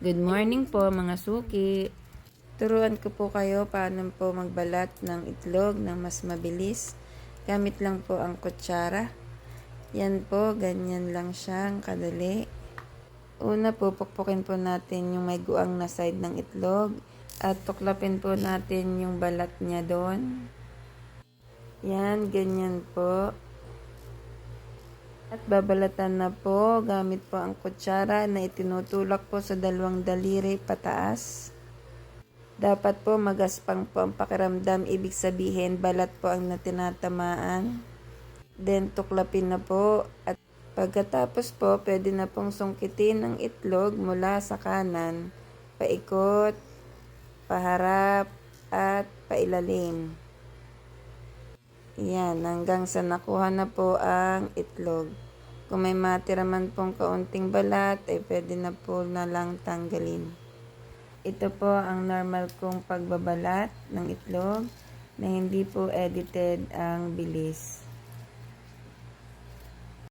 Good morning po mga suki. Turuan ko po kayo paano po magbalat ng itlog ng mas mabilis. Gamit lang po ang kutsara. Yan po, ganyan lang siyang kadali. Una po, pukpukin po natin yung may guang na side ng itlog. At tuklapin po natin yung balat niya doon. Yan, ganyan po. At babalatan na po gamit po ang kutsara na itinutulak po sa dalawang daliri pataas. Dapat po magaspang po ang pakiramdam, ibig sabihin balat po ang natinatamaan. Then tuklapin na po at pagkatapos po pwede na pong sungkitin ang itlog mula sa kanan, paikot, paharap at pailalim. Yan, hanggang sa nakuha na po ang itlog. Kung may matira man pong kaunting balat, ay pwede na po na lang tanggalin. Ito po ang normal kong pagbabalat ng itlog na hindi po edited ang bilis.